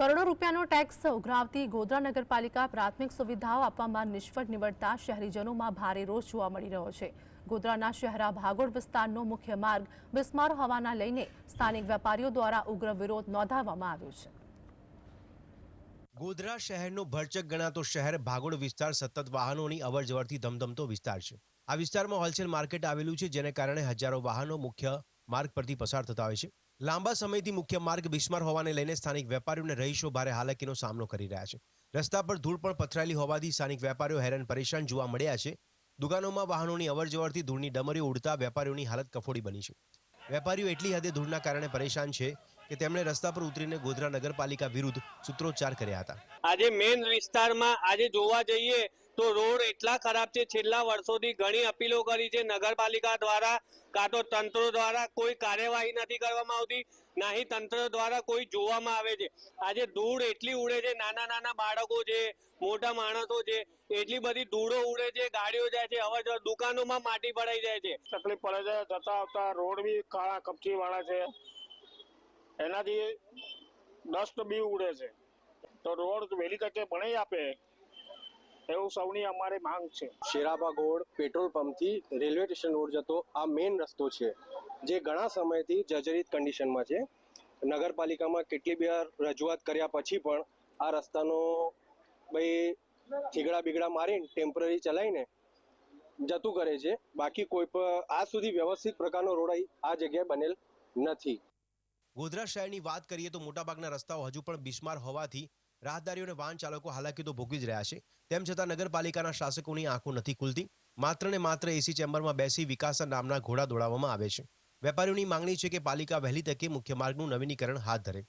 કરોડો રૂપિયાનો ટેક્સ ઉઘરાવતી ગોધરા નગરપાલિકા પ્રાથમિક સુવિધાઓ આપવામાં નિષ્ફળ નીવડતા શહેરીજનોમાં ભારે રોષ જોવા મળી રહ્યો છે. ગોધરાના શહેરા ભાગોળ વિસ્તારનો મુખ્ય માર્ગ બિસ્માર હોવાના લઈને સ્થાનિક વેપારીઓ દ્વારા ઉગ્ર વિરોધ નોંધાવવામાં આવ્યો છે. ગોધરા શહેરનો ભરચક ગણાતો શહેર ભાગોળ વિસ્તાર સતત વાહનોની અવરજવરથી ધમધમતો વિસ્તાર છે. આ વિસ્તારમાં હોલસેલ માર્કેટ આવેલું છે, જેને કારણે હજારો વાહનો મુખ્ય માર્ગ પરથી પસાર થતા હોય છે. લાંબા સમયથી મુખ્ય માર્ગ બિસ્માર હોવાને લઈને સ્થાનિક વેપારીઓને રહીશો ભારે હાલાકીનો સામનો કરી રહ્યા છે. રસ્તા પર ધૂળ પણ પથરાયેલી હોવાથી સ્થાનિક વેપારીઓ હેરાન પરેશાન જોવા મળ્યા છે. દુકાનોમાં વાહનોની અવરજવરથી ધૂળની ડમરીઓ ઉડતા વેપારીઓની હાલત કફોડી બની છે. વેપારીઓ એટલી હદે ધૂળના કારણે પરેશાન છે કે તેમણે રસ્તા પર ઉતરીને ગોધરા નગરપાલિકા વિરુદ્ધ સૂત્રોચ્ચાર કર્યા હતા. આજે મેઇન વિસ્તારમાં આજે જોવા જઈએ તો રોડ એટલા ખરાબ છે, છેલ્લા વર્ષોથી ઘણી અપીલો કરી છે, નગરપાલિકા દ્વારા કાં તો તંત્રો દ્વારા કોઈ કાર્યવાહી નથી કરવામાં આવતી નાહી તંત્ર દ્વારા કોઈ જોવામાં આવે છે. આજે ધૂળ એટલી ઉડે છે, નાના નાના બાળકો છે, મોટા માણસો છે, એટલી બધી ધૂળો ઉડે છે, ગાડીઓ જાય છે અવર જવર દુકાનોમાં માટી પડાઈ જાય છે. તકલીફ પડે છે, જતા આવતા રોડ બી કાળા કપચી વાળા છે, એનાથી ડસ્ટ બી ઉડે છે. તો રોડ વહેલી તકે બનાવી આપે. એવું સૌની અમારી માંગ છે. શેરાબા ગોળ પેટ્રોલ પંપથી રેલવે સ્ટેશન રોડ જતો આ મેઇન રસ્તો છે જે ઘણા સમયથી જર્જરિત કન્ડિશનમાં છે. નગરપાલિકામાં કેટલી બી વાર રજૂઆત કર્યા પછી પણ આ રસ્તાનો ભાઈ થીગડા બીગડા મારીને ટેમ્પરરી ચલાવીને જતું કરે છે. બાકી કોઈ પણ આજ સુધી વ્યવસ્થિત પ્રકારનો રોડ આ જગ્યાએ બનેલ નથી. ગોધરા શહેરની વાત કરીએ તો મોટાભાગના રસ્તાઓ હજુ પણ બિસ્માર હોવાથી રાહદારીઓ અને વાહન ચાલકો હાલાકી તો ભોગવી જ રહ્યા છે. તેમ છતાં નગરપાલિકાના શાસકોની આંખો નથી ખુલતી. માત્ર ને માત્ર એસી ચેમ્બરમાં બેસી વિકાસના નામના ઘોડા દોડાવવામાં આવે છે. વેપારીઓની માંગણી છે કે પાલિકા વહેલી તકે મુખ્ય માર્ગનું નવીનીકરણ હાથ ધરે.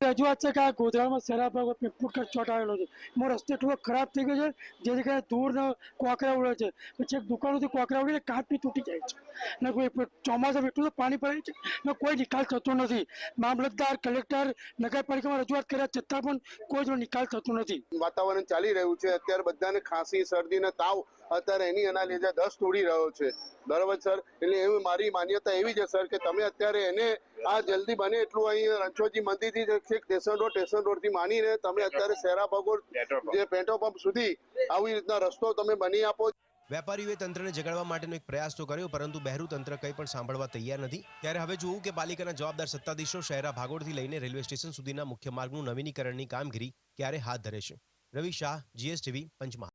રજૂઆત છે કે આ ગોધરામાં શેરા પર ફૂડ કટ ચોંટાડેલો છે. એમાં રસ્તો એટલો ખરાબ થઈ ગયો છે જે જગ્યાએ ધૂળ કોકરા ઉડે છે. પછી એક દુકાનોથી કોકરા ઉડીને કાચ બી તૂટી જાય છે. ને કોઈ એટલું તો પાણી પડે છે ને કોઈ નિકાલ થતો નથી. મામલતદાર, કલેક્ટર, નગરપાલિકામાં રજૂઆત કર્યા છતાં પણ કોઈ નિકાલ થતો નથી. વાતાવરણ ચાલી રહ્યું છે. અત્યારે બધાને ખાંસી શરદી ને તાવ, અત્યારે એની એના લીધે દસ તોડી રહ્યો છે. બરાબર સર? એટલે એવી મારી માન્યતા એવી છે સર કે તમે અત્યારે એને આ જલ્દી બને એટલું અહીં રણછોડજી મંદિરથી છેક સ્ટેશન રોડ સ્ટેશન રોડથી માનીને તમે અત્યારે શેરા ભગોળ જે પેટ્રોલ પંપ સુધી આવી રીતના રસ્તો તમે બની આપો. વેપારીઓએ તંત્રને જગાડવા માટેનો એક પ્રયાસ તો કર્યો પરંતુ બહેરું તંત્ર કંઈ પણ સાંભળવા તૈયાર નથી. ત્યારે હવે જોવું કે પાલિકાના જવાબદાર સત્તાધીશો શહેરા ભાગોળથી લઈને રેલવે સ્ટેશન સુધીના મુખ્ય માર્ગનું નવીનીકરણની કામગીરી ક્યારે હાથ ધરે છે રવિ શાહ જીએસટીવી પંચમહાલ.